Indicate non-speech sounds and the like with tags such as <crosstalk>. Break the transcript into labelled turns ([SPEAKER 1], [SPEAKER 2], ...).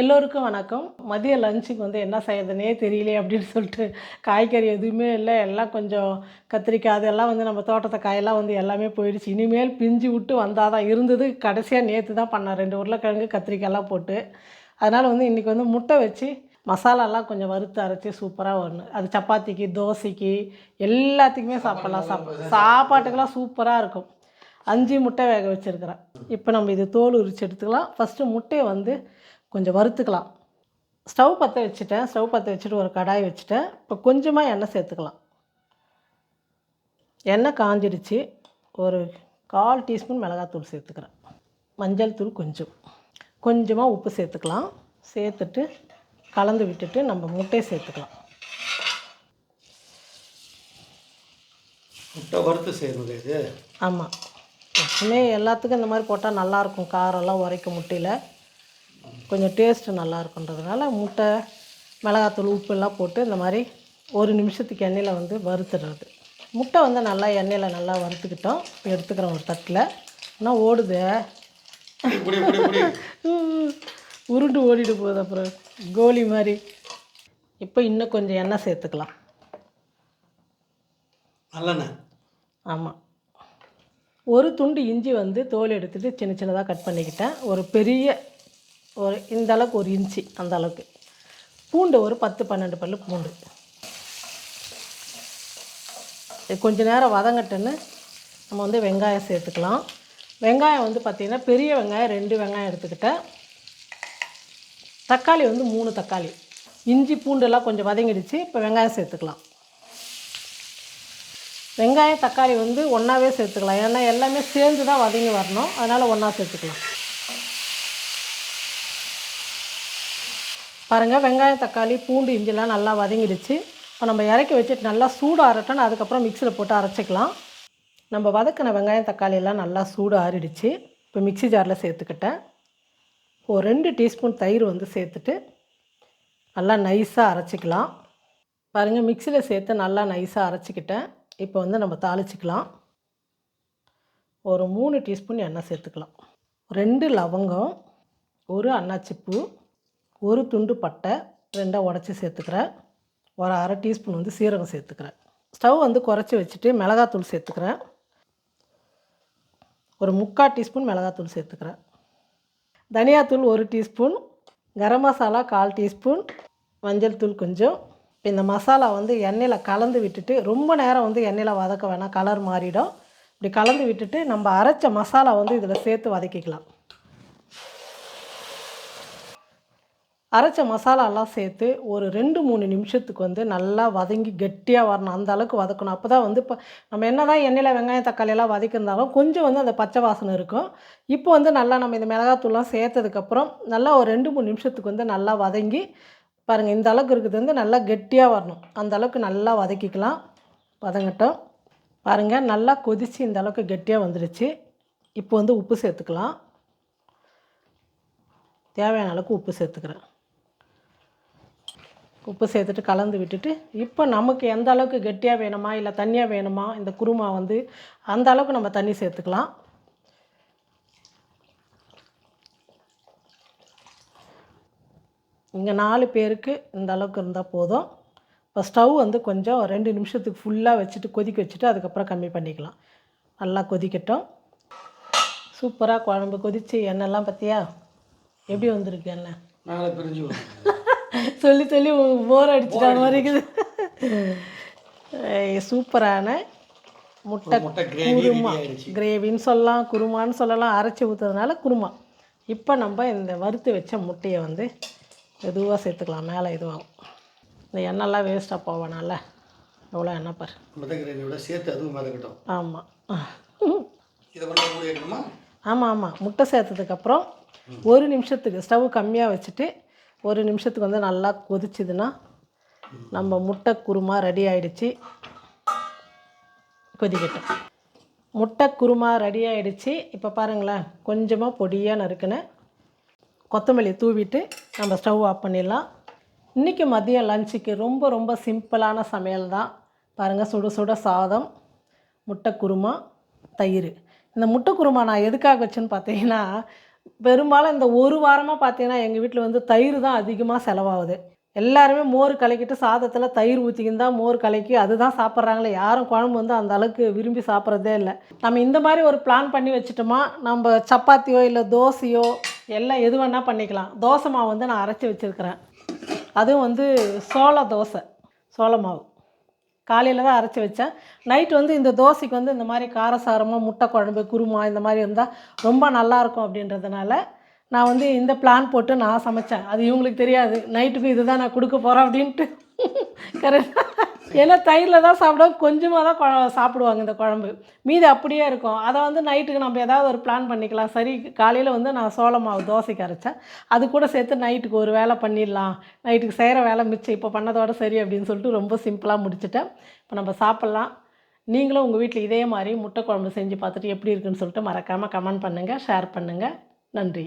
[SPEAKER 1] எல்லோருக்கும் வணக்கம். மதிய லஞ்சுக்கு வந்து என்ன செய்யறதுனே தெரியலையே அப்படின்னு சொல்லிட்டு காய்கறி எதுவுமே இல்லை. எல்லாம் கொஞ்சம் கத்திரிக்காய் அதெல்லாம் வந்து நம்ம தோட்டத்தை காயெல்லாம் வந்து எல்லாமே போயிடுச்சு. இனிமேல் பிஞ்சு விட்டு வந்தால் தான் இருந்தது. கடைசியாக நேற்று தான் பண்ணேன். ரெண்டு உருளைக்கிழங்கு கத்திரிக்காயெல்லாம் போட்டு. அதனால் வந்து இன்றைக்கி வந்து முட்டை வச்சு மசாலாலாம் கொஞ்சம் வறுத்து அரைச்சி சூப்பராக வரணும். அது சப்பாத்திக்கு தோசைக்கு எல்லாத்துக்குமே சாப்பிட்லாம். சாப் சாப்பாட்டுக்கெல்லாம் சூப்பராக இருக்கும். அஞ்சு முட்டை வேக வச்சுருக்கிறேன். இப்போ நம்ம இது தோல் உரிச்சு எடுத்துக்கலாம். ஃபஸ்ட்டு முட்டையை வந்து கொஞ்சம் வறுத்துக்கலாம். ஸ்டவ் பற்ற வச்சுட்டேன். ஸ்டவ் பற்ற வச்சுட்டு ஒரு கடாய் வச்சுட்டேன். இப்போ கொஞ்சமாக எண்ணெய் சேர்த்துக்கலாம். எண்ணெய் காஞ்சிடுச்சு. ஒரு கால் டீஸ்பூன் மிளகாத்தூள் சேர்த்துக்கிறேன். மஞ்சள் தூள் கொஞ்சம். கொஞ்சமாக உப்பு சேர்த்துக்கலாம். சேர்த்துட்டு கலந்து விட்டுட்டு நம்ம முட்டையை சேர்த்துக்கலாம்.
[SPEAKER 2] முட்டை வறுத்து செய்யறது இது?
[SPEAKER 1] ஆமாம் எப்பவுமே எல்லாத்துக்கும் இந்த மாதிரி போட்டால் நல்லாயிருக்கும் காரெல்லாம் உரைக்கும் முட்டையில். கொஞ்சம் டேஸ்ட்டு நல்லா இருக்குன்றதுனால முட்டை மிளகாத்தூள் உப்பு எல்லாம் போட்டு இந்த மாதிரி ஒரு நிமிஷத்துக்கு எண்ணெயில் வந்து வறுத்துடுறது. முட்டை வந்து நல்லா எண்ணெயில் நல்லா வறுத்துக்கிட்டோம். இப்போ எடுத்துக்கிறோம் ஒரு தட்டில். ஆனால் ஓடுது. <laughs> உருண்டு ஓடிட்டு போகுது அப்புறம் கோலி மாதிரி. இப்போ இன்னும் கொஞ்சம் எண்ணெய் சேர்த்துக்கலாம்.
[SPEAKER 2] நல்லெண்ணெய்.
[SPEAKER 1] ஆமாம் ஒரு துண்டு இஞ்சி வந்து தோல் எடுத்துட்டு சின்ன சின்னதாக கட் பண்ணிக்கிட்டேன். ஒரு பெரிய ஒரு இந்த அளவுக்கு ஒரு இன்ச்சு அந்த அளவுக்கு. பூண்டு ஒரு பத்து பன்னெண்டு பல்லு பூண்டு. கொஞ்ச நேரம் வதங்கட்டுன்னு நம்ம வந்து வெங்காயம் சேர்த்துக்கலாம். வெங்காயம் வந்து பார்த்திங்கன்னா பெரிய வெங்காயம் ரெண்டு வெங்காயம் எடுத்துக்கிட்டேன் தக்காளி வந்து மூணு தக்காளி. இஞ்சி பூண்டெல்லாம் கொஞ்சம் வதங்கிடுச்சு இப்போ வெங்காயம் சேர்த்துக்கலாம். வெங்காயம் தக்காளி வந்து ஒன்றாவே சேர்த்துக்கலாம். ஏன்னா எல்லாமே சேர்ந்து தான் வதங்கி வரணும். அதனால் ஒன்றா சேர்த்துக்கலாம். பாருங்கள் வெங்காயம் தக்காளி பூண்டு இஞ்சிலாம் நல்லா வதங்கிடுச்சு. இப்போ நம்ம இறக்கி வச்சுட்டு நல்லா சூடு ஆறட்டோன்னு அதுக்கப்புறம் மிக்சியில் போட்டு அரைச்சிக்கலாம். நம்ம வதக்கின வெங்காயம் தக்காளியெல்லாம் நல்லா சூடு ஆறிடுச்சு. இப்போ மிக்ஸி ஜாரில் சேர்த்துக்கிட்டேன். ஒரு ரெண்டு டீஸ்பூன் தயிர் வந்து சேர்த்துட்டு நல்லா நைஸாக அரைச்சிக்கலாம். பாருங்கள் மிக்சியில் சேர்த்து நல்லா நைஸாக அரைச்சிக்கிட்டேன். இப்போ வந்து நம்ம தாளிச்சிக்கலாம். ஒரு மூணு டீஸ்பூன் எண்ணெய் சேர்த்துக்கலாம். ரெண்டு லவங்கம் ஒரு அன்னாச்சிப்பூ ஒரு துண்டு பட்டை ரெண்டாக உடச்சி சேர்த்துக்கிறேன். ஒரு அரை டீஸ்பூன் வந்து சீரகம் சேர்த்துக்கிறேன். ஸ்டவ் வந்து குறைச்சி வச்சுட்டு மிளகாத்தூள் சேர்த்துக்கிறேன். ஒரு முக்கால் டீஸ்பூன் மிளகாத்தூள் சேர்த்துக்கிறேன். தனியாத்தூள் ஒரு டீஸ்பூன் கரம் மசாலா கால் டீஸ்பூன் மஞ்சள் தூள் கொஞ்சம். இப்போ இந்த மசாலா வந்து எண்ணெயில் கலந்து விட்டுட்டு ரொம்ப நேரம் வந்து எண்ணெயில் வதக்க வேணாம் கலர் மாறிடும். இப்படி கலந்து விட்டுட்டு நம்ம அரைச்ச மசாலா வந்து இதில் சேர்த்து வதக்கிக்கலாம். அரைச்ச மசாலாலாம் சேர்த்து ஒரு ரெண்டு மூணு நிமிஷத்துக்கு வந்து நல்லா வதங்கி கெட்டியாக வரணும். அந்த அளவுக்கு வதக்கணும். அப்போ தான் வந்து இப்போ நம்ம என்ன தான் எண்ணெயில் வெங்காயம் தக்காளி எல்லாம் வதக்கியிருந்தாலும் கொஞ்சம் வந்து அந்த பச்சை வாசனை இருக்கும். இப்போ வந்து நல்லா நம்ம இந்த மிளகாத்தூள்லாம் சேர்த்ததுக்கப்புறம் நல்லா ஒரு ரெண்டு மூணு நிமிஷத்துக்கு வந்து நல்லா வதங்கி பாருங்கள் இந்த அளவுக்கு இருக்குது வந்து நல்லா கெட்டியாக வரணும். அந்த அளவுக்கு நல்லா வதக்கிக்கலாம். வதங்கட்டும். பாருங்கள் நல்லா கொதித்து இந்த அளவுக்கு கெட்டியாக வந்துடுச்சு இப்போ வந்து உப்பு சேர்த்துக்கலாம். தேவையான அளவுக்கு உப்பு சேர்த்துக்கிறேன். உப்பு சேர்த்துட்டு கலந்து விட்டுட்டு இப்போ நமக்கு எந்த அளவுக்கு கெட்டியாக வேணுமா இல்லை தண்ணியாக வேணுமா இந்த குருமா வந்து அந்த அளவுக்கு நம்ம தண்ணி சேர்த்துக்கலாம். இங்கே நாலு பேருக்கு இந்த அளவுக்கு இருந்தால் போதும். இப்போ ஸ்டவ் வந்து கொஞ்சம் ரெண்டு நிமிஷத்துக்கு ஃபுல்லாக வச்சுட்டு கொதிக்க வச்சுட்டு அதுக்கப்புறம் கம்மி பண்ணிக்கலாம். நல்லா கொதிக்கட்டும். சூப்பராக குழம்பு கொதித்து எண்ணெய்லாம் பார்த்தியா எப்படி வந்திருக்கு எண்ணெய்?
[SPEAKER 2] மேலே பிரிஞ்சு
[SPEAKER 1] சொல்லி சொல்லி போர் அடிச்சிட்ட மாதிரி இருக்குது. சூப்பரான முட்டை குருமா. கிரேவின்னு சொல்லலாம் குருமான்னு சொல்லலாம் அரைச்சி ஊற்றுறதுனால குருமா. இப்போ நம்ம இந்த வறுத்து வச்ச முட்டையை வந்து மெதுவாக சேர்த்துக்கலாம். மேலே இதுவாகும். இந்த எண்ணெய்லாம் வேஸ்ட்டாக போவேனால எவ்வளோ எண்ணெய் பாரு.
[SPEAKER 2] சேர்த்து அதுவும் மிதக்கட்டும்
[SPEAKER 1] ஆமாம் ஆமாம் ஆமாம் முட்டை சேர்த்ததுக்கப்புறம் ஒரு நிமிஷத்துக்கு ஸ்டவ் கம்மியாக வச்சுட்டு ஒரு நிமிஷத்துக்கு வந்து நல்லா கொதிச்சுதுன்னா நம்ம முட்டை குருமா ரெடி ஆகிடுச்சி கொதிக்கட்டும். முட்டை குருமா ரெடி ஆகிடுச்சி இப்போ பாருங்களேன் கொஞ்சமாக பொடியாக நறுக்கினேன் கொத்தமல்லி தூவிட்டு நம்ம ஸ்டவ் ஆஃப் பண்ணிடலாம். இன்றைக்கி மதியம் லஞ்சுக்கு ரொம்ப ரொம்ப சிம்பிளான சமையல் தான். பாருங்கள் சுட சுட சாதம் முட்டை குருமா தயிர். இந்த முட்டை குருமா நான் எதுக்காக வச்சேன்னு பார்த்தீங்கன்னா பெரும்பாலும் இந்த ஒரு வாரமாக பார்த்தீங்கன்னா எங்கள் வீட்டில் வந்து தயிர் தான் அதிகமாக செலவாகுது. எல்லாருமே மோர் கலக்கிட்டு சாதத்தில் தயிர் ஊற்றிக்கின்னு தான் மோர் கலக்கி அதுதான் சாப்பிட்றாங்களே. யாரும் குழம்பு வந்து அந்த அளவுக்கு விரும்பி சாப்பிட்றதே இல்லை. நம்ம இந்த மாதிரி ஒரு பிளான் பண்ணி வச்சுட்டோமா நம்ம சப்பாத்தியோ இல்லை தோசையோ எல்லாம் எது வேணால் பண்ணிக்கலாம். தோசை மாவு வந்து நான் அரைச்சி வச்சுருக்கிறேன். அதுவும் வந்து சோள தோசை சோள மாவு. காலையில் தான் அரைச்சி வச்சேன். நைட் வந்து இந்த தோசைக்கு வந்து இந்த மாதிரி காரசாரமாக முட்டை குழம்பு குருமா இந்த மாதிரி இருந்தால் ரொம்ப நல்லாயிருக்கும் அப்படின்றதுனால நான் வந்து இந்த பிளான் போட்டு நான் சமைச்சேன். அது இவங்களுக்கு தெரியாது. நைட்டுக்கு இதுதான் நான் கொடுக்க போகிறேன் அப்படின்ட்டு. <laughs> கரெக்டாக ஏன்னா தயிரில் தான் சாப்பிடுவோம் கொஞ்சமாக தான் குழ சாப்பிடுவாங்க இந்த குழம்பு. மீதி அப்படியே இருக்கும். அதை வந்து நைட்டுக்கு நம்ம ஏதாவது ஒரு பிளான் பண்ணிக்கலாம். சரி காலையில் வந்து நான் சோள மாவு தோசைக்கு அரைச்சேன். அது கூட சேர்த்து நைட்டுக்கு ஒரு வேலை பண்ணிடலாம். நைட்டுக்கு செய்கிற வேலை மிச்சம். இப்போ பண்ணதோட சரி அப்படின்னு சொல்லிட்டு ரொம்ப சிம்பிளாக முடிச்சிட்டேன். இப்போ நம்ம சாப்பிட்லாம். நீங்களும் உங்கள் வீட்டில் இதே மாதிரி முட்டை குழம்பு செஞ்சு பார்த்துட்டு எப்படி இருக்குன்னு சொல்லிட்டு மறக்காமல் கமெண்ட் பண்ணுங்கள் ஷேர் பண்ணுங்கள் நன்றி.